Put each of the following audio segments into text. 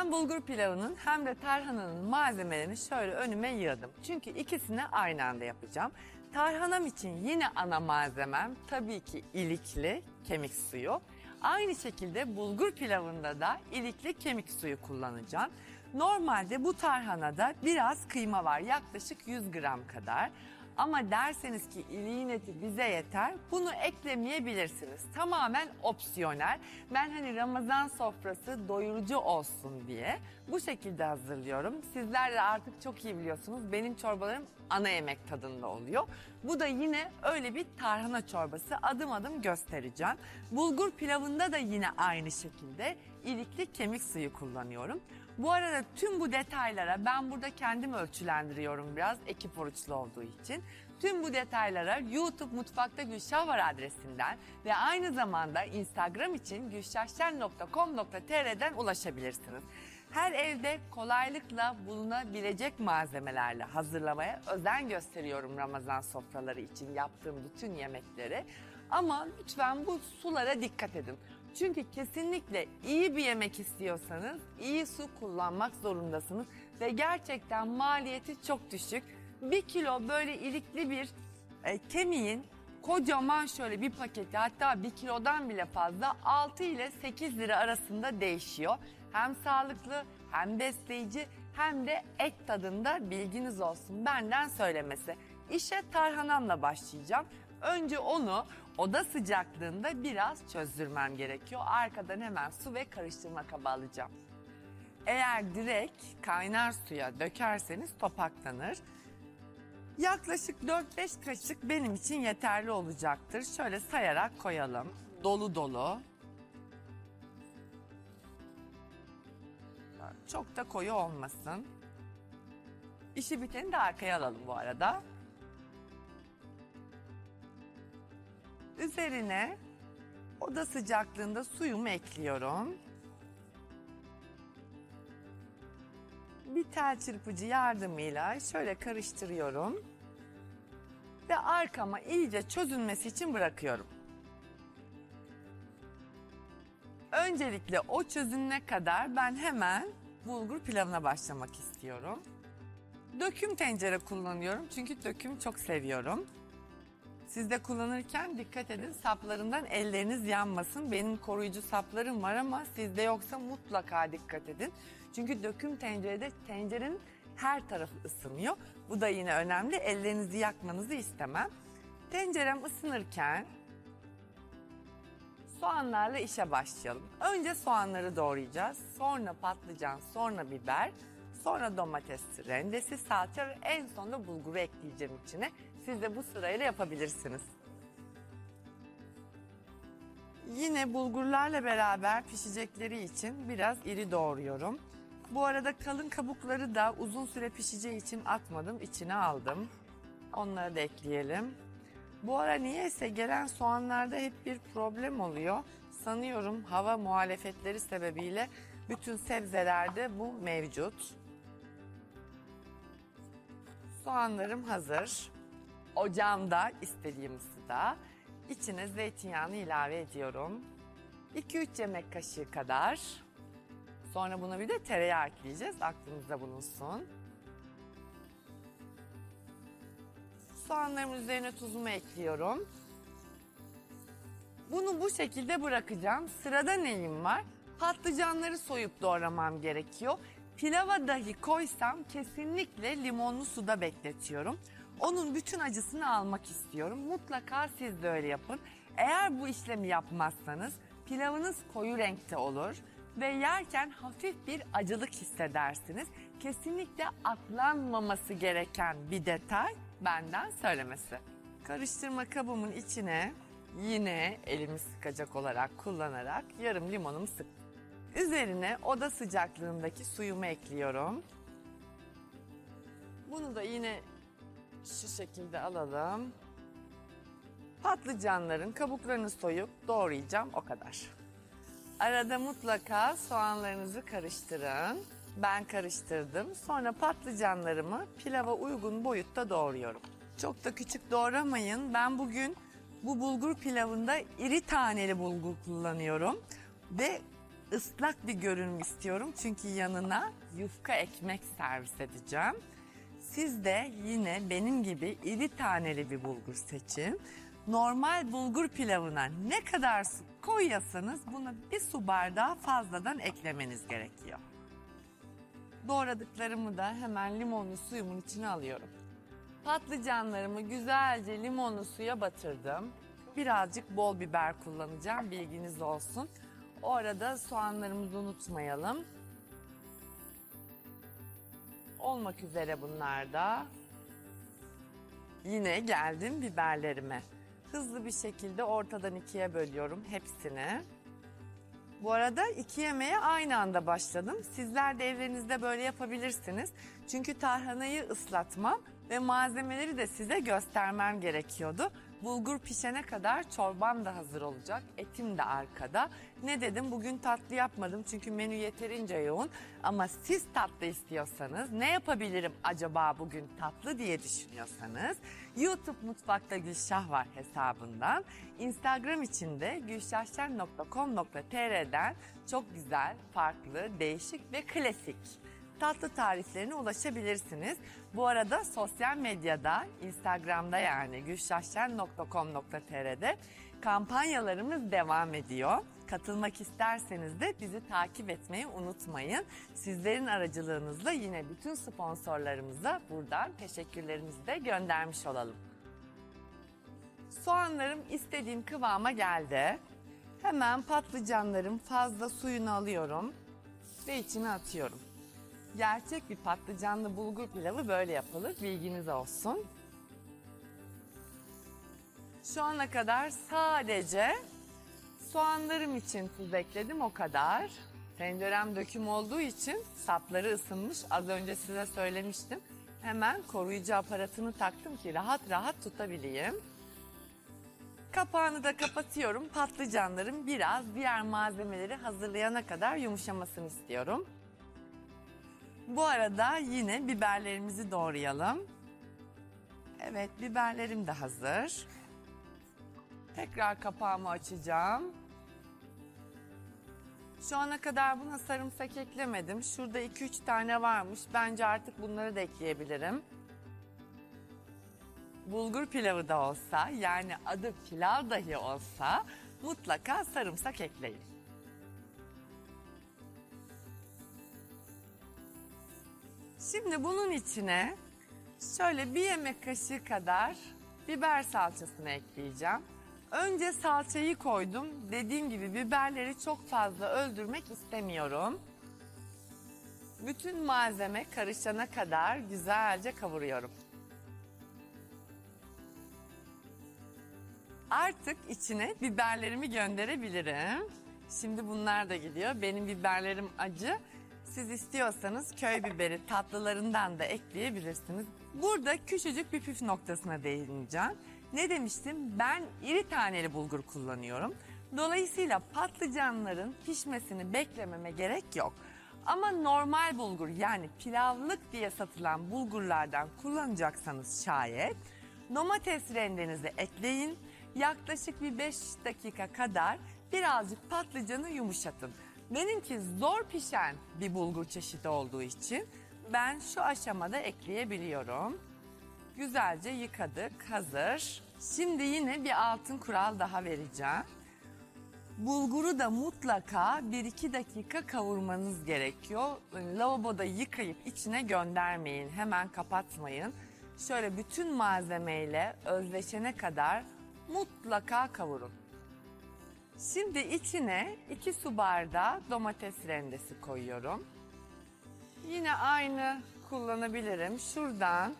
Ben bulgur pilavının hem de tarhananın malzemelerini şöyle önüme yığdım. Çünkü ikisini aynı anda yapacağım. Tarhanam için yine ana malzemem tabii ki ilikli kemik suyu. Aynı şekilde bulgur pilavında da ilikli kemik suyu kullanacağım. Normalde bu tarhanada biraz kıyma var yaklaşık 100 gram kadar. Ama derseniz ki iliğin eti bize yeter, bunu eklemeyebilirsiniz. Tamamen opsiyonel. Ben hani Ramazan sofrası doyurucu olsun diye bu şekilde hazırlıyorum. Sizler de artık çok iyi biliyorsunuz benim çorbalarım ana yemek tadında oluyor. Bu da yine öyle bir tarhana çorbası adım adım göstereceğim. Bulgur pilavında da yine aynı şekilde ilikli kemik suyu kullanıyorum. Bu arada tüm bu detaylara ben burada kendim ölçülendiriyorum biraz ekip oruçlu olduğu için. Tüm bu detaylara YouTube Mutfakta Gülşah var adresinden ve aynı zamanda Instagram için gülşahşen.com.tr'den ulaşabilirsiniz. Her evde kolaylıkla bulunabilecek malzemelerle hazırlamaya özen gösteriyorum Ramazan sofraları için yaptığım bütün yemekleri. Ama lütfen bu sulara dikkat edin. Çünkü kesinlikle iyi bir yemek istiyorsanız iyi su kullanmak zorundasınız ve gerçekten maliyeti çok düşük. Bir kilo böyle ilikli bir e, kemiğin kocaman şöyle bir paketi hatta bir kilodan bile fazla 6 ile 8 lira arasında değişiyor. Hem sağlıklı hem besleyici hem de et tadında bilginiz olsun benden söylemesi. İşe tarhanamla başlayacağım. Önce onu oda sıcaklığında biraz çözdürmem gerekiyor. Arkadan hemen su ve karıştırma kabı alacağım. Eğer direkt kaynar suya dökerseniz topaklanır. Yaklaşık 4-5 kaşık benim için yeterli olacaktır. Şöyle sayarak koyalım. Dolu dolu. Çok da koyu olmasın. İşi biteni de arkaya alalım bu arada. Üzerine oda sıcaklığında suyumu ekliyorum. Bir tel çırpıcı yardımıyla şöyle karıştırıyorum. Ve arkama iyice çözülmesi için bırakıyorum. Öncelikle o çözünene kadar ben hemen bulgur pilavına başlamak istiyorum. Döküm tencere kullanıyorum çünkü döküm çok seviyorum. Siz de kullanırken dikkat edin saplarından elleriniz yanmasın. Benim koruyucu saplarım var ama sizde yoksa mutlaka dikkat edin. Çünkü döküm tencerede tencerenin her tarafı ısınıyor. Bu da yine önemli. Ellerinizi yakmanızı istemem. Tencerem ısınırken soğanlarla işe başlayalım. Önce soğanları doğrayacağız. Sonra patlıcan, sonra biber, sonra domates rendesi, salça ve en sonunda bulguru ekleyeceğim içine. Siz de bu sırayla yapabilirsiniz. Yine bulgurlarla beraber pişecekleri için biraz iri doğruyorum. Bu arada kalın kabukları da uzun süre pişeceği için atmadım, içine aldım. Onları da ekleyelim. Bu ara niyeyse gelen soğanlarda hep bir problem oluyor. Sanıyorum hava muhalefetleri sebebiyle bütün sebzelerde bu mevcut. Soğanlarım hazır. Ocağımda istediğim ısıda içine zeytinyağını ilave ediyorum. 2-3 yemek kaşığı kadar. Sonra buna bir de tereyağı ekleyeceğiz. Aklınızda bulunsun. Soğanlarımın üzerine tuzumu ekliyorum. Bunu bu şekilde bırakacağım. Sırada neyim var? Patlıcanları soyup doğramam gerekiyor. Pilava dahi koysam kesinlikle limonlu suda bekletiyorum. Onun bütün acısını almak istiyorum. Mutlaka siz de öyle yapın. Eğer bu işlemi yapmazsanız pilavınız koyu renkte olur ve yerken hafif bir acılık hissedersiniz. Kesinlikle atlanmaması gereken bir detay benden söylemesi. Karıştırma kabımın içine yine elimi sıkacak olarak kullanarak yarım limonumu sık. Üzerine oda sıcaklığındaki suyumu ekliyorum. Bunu da yine şu şekilde alalım. Patlıcanların kabuklarını soyup doğrayacağım o kadar. Arada mutlaka soğanlarınızı karıştırın. Ben karıştırdım. Sonra patlıcanlarımı pilava uygun boyutta doğruyorum. Çok da küçük doğramayın. Ben bugün bu bulgur pilavında iri taneli bulgur kullanıyorum. Ve ıslak bir görünüm istiyorum. Çünkü yanına yufka ekmek servis edeceğim. Siz de yine benim gibi iri taneli bir bulgur seçin. Normal bulgur pilavına ne kadar su koyuyorsanız buna bir su bardağı fazladan eklemeniz gerekiyor. Doğradıklarımı da hemen limonlu suyumun içine alıyorum. Patlıcanlarımı güzelce limonlu suya batırdım. Birazcık bol biber kullanacağım bilginiz olsun. O arada soğanlarımızı unutmayalım. Olmak üzere bunlar da. Yine geldim biberlerime. Hızlı bir şekilde ortadan ikiye bölüyorum hepsini. Bu arada iki yemeğe aynı anda başladım. Sizler de evlerinizde böyle yapabilirsiniz. Çünkü tarhanayı ıslatmam ve malzemeleri de size göstermem gerekiyordu. Bulgur pişene kadar çorbam da hazır olacak. Etim de arkada. Ne dedim bugün tatlı yapmadım çünkü menü yeterince yoğun. Ama siz tatlı istiyorsanız ne yapabilirim acaba bugün tatlı diye düşünüyorsanız YouTube Mutfakta Gülşah var hesabından. Instagram için de gülşahşen.com.tr'den çok güzel, farklı, değişik ve klasik tatlı tariflerine ulaşabilirsiniz. Bu arada sosyal medyada, Instagram'da yani gülşahşen.com.tr'de kampanyalarımız devam ediyor. Katılmak isterseniz de bizi takip etmeyi unutmayın. Sizlerin aracılığınızla yine bütün sponsorlarımıza buradan teşekkürlerimizi de göndermiş olalım. Soğanlarım istediğim kıvama geldi. Hemen patlıcanlarım fazla suyunu alıyorum ve içine atıyorum. Gerçek bir patlıcanlı bulgur pilavı böyle yapılır. Bilginiz olsun. Şu ana kadar sadece soğanlarım için tuz ekledim o kadar. Tencerem döküm olduğu için sapları ısınmış. Az önce size söylemiştim. Hemen koruyucu aparatını taktım ki rahat rahat tutabileyim. Kapağını da kapatıyorum. Patlıcanlarım biraz diğer malzemeleri hazırlayana kadar yumuşamasını istiyorum. Bu arada yine biberlerimizi doğrayalım. Evet biberlerim de hazır. Tekrar kapağımı açacağım. Şu ana kadar buna sarımsak eklemedim. Şurada 2-3 tane varmış. Bence artık bunları da ekleyebilirim. Bulgur pilavı da olsa yani adı pilav dahi olsa mutlaka sarımsak ekleyin. Şimdi bunun içine şöyle bir yemek kaşığı kadar biber salçasını ekleyeceğim. Önce salçayı koydum. Dediğim gibi biberleri çok fazla öldürmek istemiyorum. Bütün malzeme karışana kadar güzelce kavuruyorum. Artık içine biberlerimi gönderebilirim. Şimdi bunlar da gidiyor. Benim biberlerim acı. Siz istiyorsanız köy biberi tatlılarından da ekleyebilirsiniz. Burada küçücük bir püf noktasına değineceğim. Ne demiştim? Ben iri taneli bulgur kullanıyorum. Dolayısıyla patlıcanların pişmesini beklememe gerek yok. Ama normal bulgur yani pilavlık diye satılan bulgurlardan kullanacaksanız şayet domates rendenizi ekleyin. Yaklaşık bir 5 dakika kadar birazcık patlıcanı yumuşatın. Benimki zor pişen bir bulgur çeşidi olduğu için ben şu aşamada ekleyebiliyorum. Güzelce yıkadık, hazır. Şimdi yine bir altın kural daha vereceğim. Bulguru da mutlaka 1-2 dakika kavurmanız gerekiyor. Lavaboda yıkayıp içine göndermeyin. Hemen kapatmayın. Şöyle bütün malzemeyle özleşene kadar mutlaka kavurun. Şimdi içine 2 su bardağı domates rendesi koyuyorum. Yine aynı kullanabilirim. Şuradan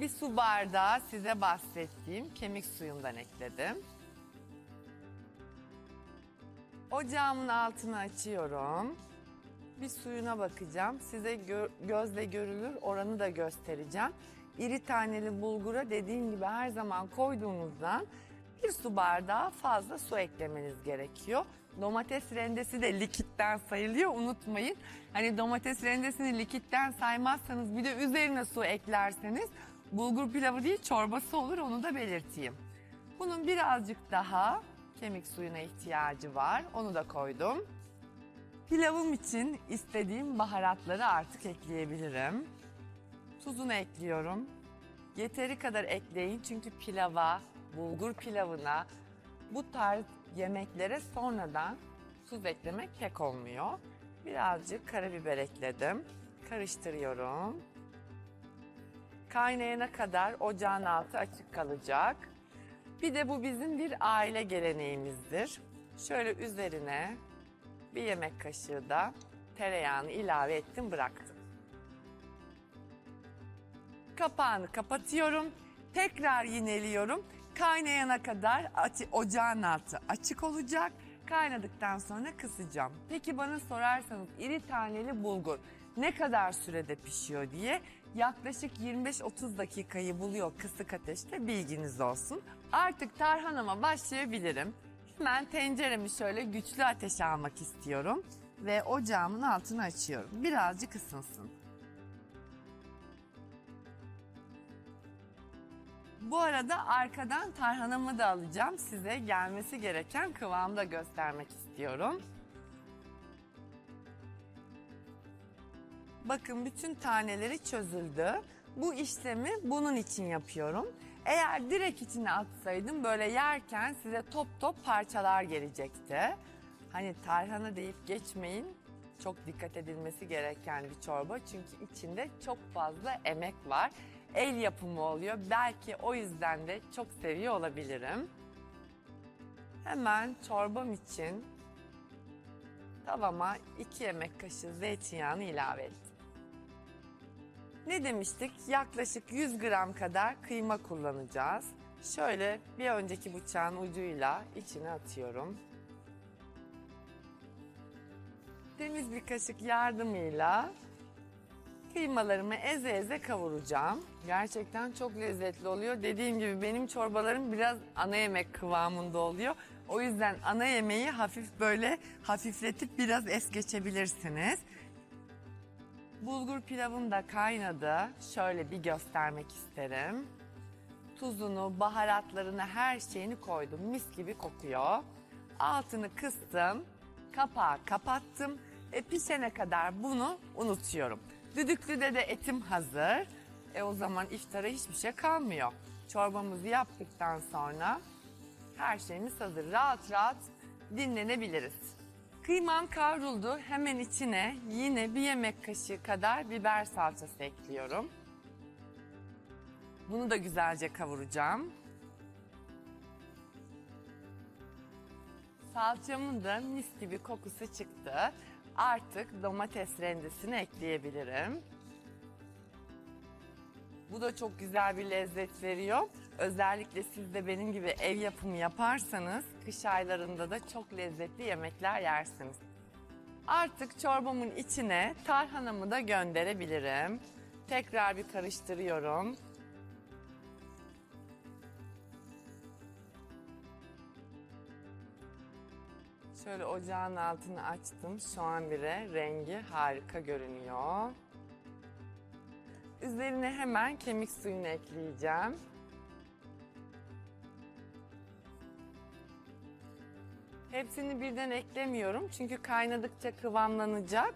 bir su bardağı size bahsettiğim kemik suyundan ekledim. Ocağımın altını açıyorum. Bir suyuna bakacağım. Size gö- gözle görülür oranı da göstereceğim. İri taneli bulgura dediğim gibi her zaman koyduğunuzdan bir su bardağı fazla su eklemeniz gerekiyor. Domates rendesi de likitten sayılıyor unutmayın. Hani domates rendesini likitten saymazsanız bir de üzerine su eklerseniz bulgur pilavı değil çorbası olur onu da belirteyim. Bunun birazcık daha kemik suyuna ihtiyacı var. Onu da koydum. Pilavım için istediğim baharatları artık ekleyebilirim. Tuzunu ekliyorum. Yeteri kadar ekleyin çünkü pilava, bulgur pilavına, bu tarz yemeklere sonradan tuz eklemek pek olmuyor. Birazcık karabiber ekledim. Karıştırıyorum. Kaynayana kadar ocağın altı açık kalacak. Bir de bu bizim bir aile geleneğimizdir. Şöyle üzerine bir yemek kaşığı da tereyağını ilave ettim bıraktım. Kapağını kapatıyorum. Tekrar yineliyorum. Kaynayana kadar ocağın altı açık olacak. Kaynadıktan sonra kısacağım. Peki bana sorarsanız iri taneli bulgur ne kadar sürede pişiyor diye yaklaşık 25-30 dakikayı buluyor kısık ateşte bilginiz olsun. Artık tarhanama başlayabilirim. Hemen tenceremi şöyle güçlü ateşe almak istiyorum ve ocağımın altını açıyorum. Birazcık ısınsın. Bu arada arkadan tarhanamı da alacağım. Size gelmesi gereken kıvamda göstermek istiyorum. Bakın bütün taneleri çözüldü. Bu işlemi bunun için yapıyorum. Eğer direkt içine atsaydım böyle yerken size top top parçalar gelecekti. Hani tarhana deyip geçmeyin. Çok dikkat edilmesi gereken bir çorba çünkü içinde çok fazla emek var. El yapımı oluyor. Belki o yüzden de çok seviyor olabilirim. Hemen çorbam için tavama 2 yemek kaşığı zeytinyağını ilave ettim. Ne demiştik? Yaklaşık 100 gram kadar kıyma kullanacağız. Şöyle bir önceki bıçağın ucuyla içine atıyorum. Temiz bir kaşık yardımıyla kıymalarımı eze eze kavuracağım. Gerçekten çok lezzetli oluyor. Dediğim gibi benim çorbalarım biraz ana yemek kıvamında oluyor. O yüzden ana yemeği hafif böyle hafifletip biraz es geçebilirsiniz. Bulgur pilavım da kaynadı. Şöyle bir göstermek isterim. Tuzunu, baharatlarını, her şeyini koydum. Mis gibi kokuyor. Altını kıstım. Kapağı kapattım. E pişene kadar bunu unutuyorum. Düdüklüde de etim hazır. E o zaman iftara hiçbir şey kalmıyor. Çorbamızı yaptıktan sonra her şeyimiz hazır. Rahat rahat dinlenebiliriz. Kıymam kavruldu. Hemen içine yine bir yemek kaşığı kadar biber salçası ekliyorum. Bunu da güzelce kavuracağım. Salçamın da mis gibi kokusu çıktı. Artık domates rendesini ekleyebilirim. Bu da çok güzel bir lezzet veriyor. Özellikle siz de benim gibi ev yapımı yaparsanız kış aylarında da çok lezzetli yemekler yersiniz. Artık çorbamın içine tarhanamı da gönderebilirim. Tekrar bir karıştırıyorum. Şöyle ocağın altını açtım. Şu an bile rengi harika görünüyor. Üzerine hemen kemik suyunu ekleyeceğim. Hepsini birden eklemiyorum çünkü kaynadıkça kıvamlanacak.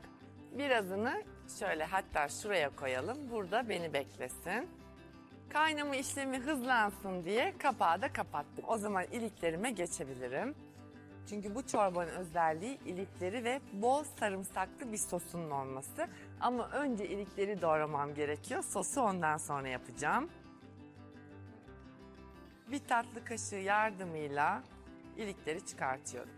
Birazını şöyle hatta şuraya koyalım. Burada beni beklesin. Kaynama işlemi hızlansın diye kapağı da kapattım. O zaman iliklerime geçebilirim. Çünkü bu çorbanın özelliği ilikleri ve bol sarımsaklı bir sosunun olması. Ama önce ilikleri doğramam gerekiyor. Sosu ondan sonra yapacağım. Bir tatlı kaşığı yardımıyla ilikleri çıkartıyorum.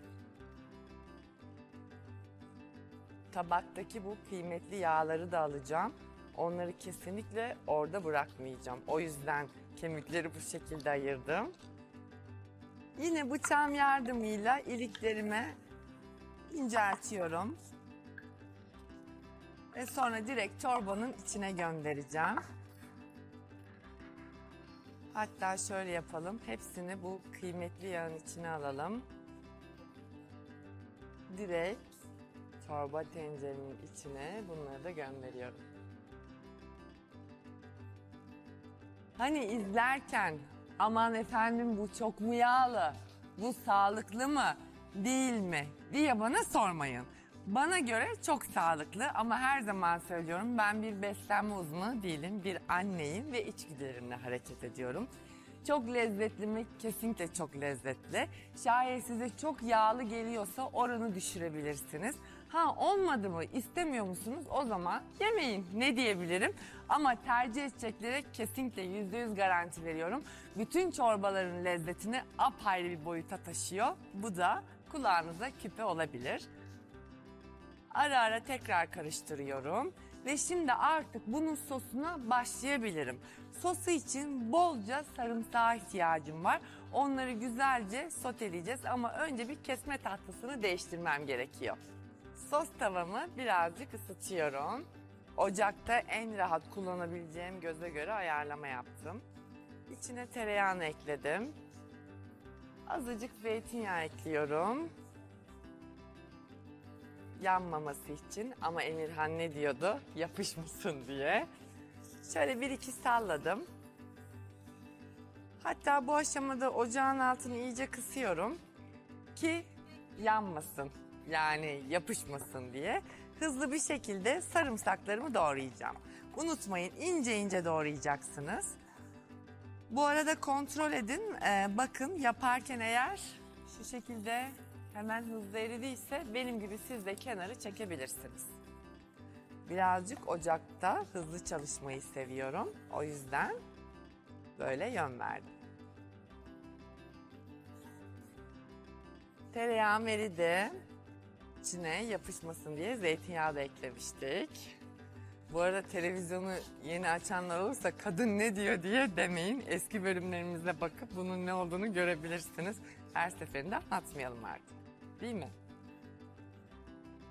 Tabaktaki bu kıymetli yağları da alacağım. Onları kesinlikle orada bırakmayacağım. O yüzden kemikleri bu şekilde ayırdım. Yine bıçağım yardımıyla iliklerime inceltiyorum. Ve sonra direkt çorbanın içine göndereceğim. Hatta şöyle yapalım. Hepsini bu kıymetli yağın içine alalım. Direkt çorba tencerenin içine bunları da gönderiyorum. Hani izlerken aman efendim bu çok mu yağlı, bu sağlıklı mı, değil mi diye bana sormayın. Bana göre çok sağlıklı ama her zaman söylüyorum ben bir beslenme uzmanı değilim. Bir anneyim ve içgüdülerimle hareket ediyorum. Çok lezzetli mi? Kesinlikle çok lezzetli. Şayet size çok yağlı geliyorsa oranı düşürebilirsiniz. Ha olmadı mı istemiyor musunuz o zaman yemeyin ne diyebilirim. Ama tercih edeceklere kesinlikle yüzde yüz garanti veriyorum. Bütün çorbaların lezzetini apayrı bir boyuta taşıyor. Bu da kulağınıza küpe olabilir. Ara ara tekrar karıştırıyorum. Ve şimdi artık bunun sosuna başlayabilirim. Sosu için bolca sarımsağa ihtiyacım var. Onları güzelce soteleyeceğiz ama önce bir kesme tahtasını değiştirmem gerekiyor. Sos tavamı birazcık ısıtıyorum. Ocakta en rahat kullanabileceğim göze göre ayarlama yaptım. İçine tereyağını ekledim. Azıcık zeytinyağı ekliyorum yanmaması için ama Emirhan ne diyordu? Yapışmasın diye. Şöyle bir iki salladım. Hatta bu aşamada ocağın altını iyice kısıyorum ki yanmasın. Yani yapışmasın diye. Hızlı bir şekilde sarımsaklarımı doğrayacağım. Unutmayın ince ince doğrayacaksınız. Bu arada kontrol edin. Ee, bakın yaparken eğer şu şekilde hemen hızlı eridiyse benim gibi siz de kenarı çekebilirsiniz. Birazcık ocakta hızlı çalışmayı seviyorum. O yüzden böyle yön verdim. Tereyağım eridi. İçine yapışmasın diye zeytinyağı da eklemiştik. Bu arada televizyonu yeni açanlar olursa kadın ne diyor diye demeyin. Eski bölümlerimize bakıp bunun ne olduğunu görebilirsiniz. Her seferinde anlatmayalım artık. Değil mi?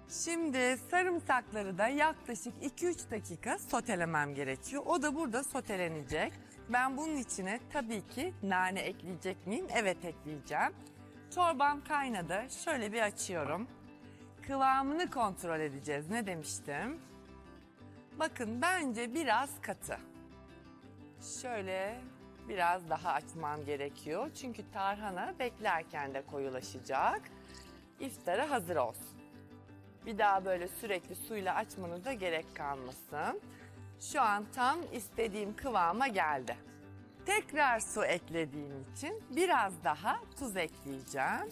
Şimdi sarımsakları da yaklaşık 2-3 dakika sotelemem gerekiyor. O da burada sotelenecek. Ben bunun içine tabii ki nane ekleyecek miyim? Evet ekleyeceğim. Çorbam kaynadı. Şöyle bir açıyorum. Kıvamını kontrol edeceğiz. Ne demiştim? Bakın bence biraz katı. Şöyle biraz daha açmam gerekiyor. Çünkü tarhana beklerken de koyulaşacak. İftara hazır olsun. Bir daha böyle sürekli suyla açmanıza gerek kalmasın. Şu an tam istediğim kıvama geldi. Tekrar su eklediğim için biraz daha tuz ekleyeceğim.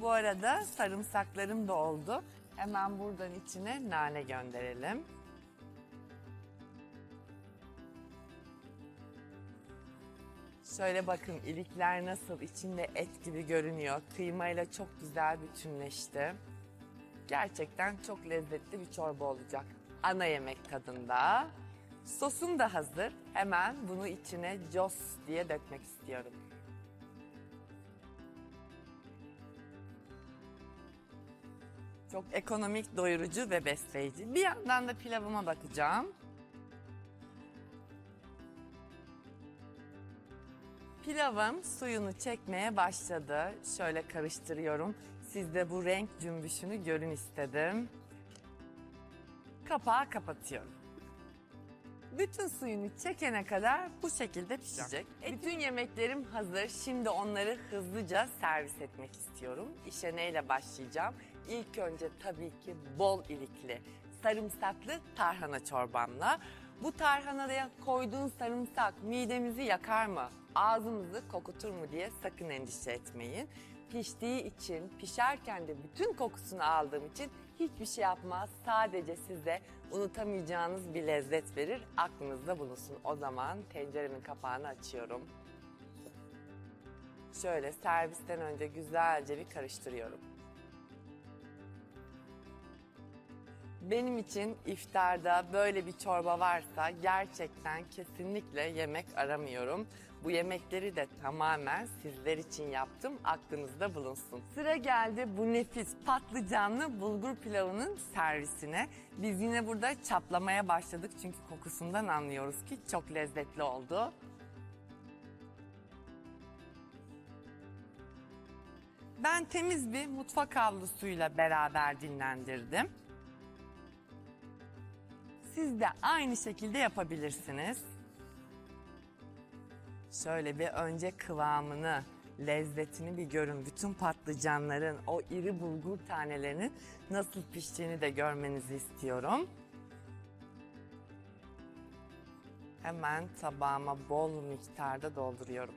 Bu arada sarımsaklarım da oldu. Hemen buradan içine nane gönderelim. Şöyle bakın ilikler nasıl içinde et gibi görünüyor. Kıymayla çok güzel bütünleşti. Gerçekten çok lezzetli bir çorba olacak. Ana yemek tadında. Sosum da hazır. Hemen bunu içine cos diye dökmek istiyorum. Çok ekonomik, doyurucu ve besleyici. Bir yandan da pilavıma bakacağım. Pilavım suyunu çekmeye başladı. Şöyle karıştırıyorum. Siz de bu renk cümbüşünü görün istedim. Kapağı kapatıyorum. Bütün suyunu çekene kadar bu şekilde pişecek. Bütün yemeklerim hazır. Şimdi onları hızlıca servis etmek istiyorum. İşe neyle başlayacağım? İlk önce tabii ki bol ilikli, sarımsaklı tarhana çorbamla. Bu tarhanaya koyduğun sarımsak midemizi yakar mı? Ağzımızı kokutur mu diye sakın endişe etmeyin. Piştiği için, pişerken de bütün kokusunu aldığım için hiçbir şey yapmaz. Sadece size unutamayacağınız bir lezzet verir. Aklınızda bulunsun. O zaman tenceremin kapağını açıyorum. Şöyle servisten önce güzelce bir karıştırıyorum. Benim için iftarda böyle bir çorba varsa gerçekten kesinlikle yemek aramıyorum. Bu yemekleri de tamamen sizler için yaptım. Aklınızda bulunsun. Sıra geldi bu nefis patlıcanlı bulgur pilavının servisine. Biz yine burada çaplamaya başladık çünkü kokusundan anlıyoruz ki çok lezzetli oldu. Ben temiz bir mutfak havlusuyla beraber dinlendirdim. Siz de aynı şekilde yapabilirsiniz. Şöyle bir önce kıvamını, lezzetini bir görün. Bütün patlıcanların, o iri bulgur tanelerinin nasıl piştiğini de görmenizi istiyorum. Hemen tabağıma bol miktarda dolduruyorum.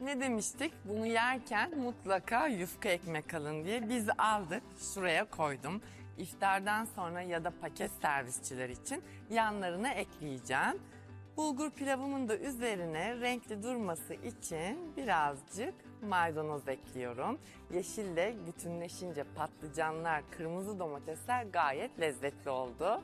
Ne demiştik? Bunu yerken mutlaka yufka ekmek alın diye. Biz aldık, şuraya koydum. İftardan sonra ya da paket servisçiler için yanlarına ekleyeceğim. Bulgur pilavımın da üzerine renkli durması için birazcık maydanoz ekliyorum. Yeşille bütünleşince patlıcanlar, kırmızı domatesler gayet lezzetli oldu.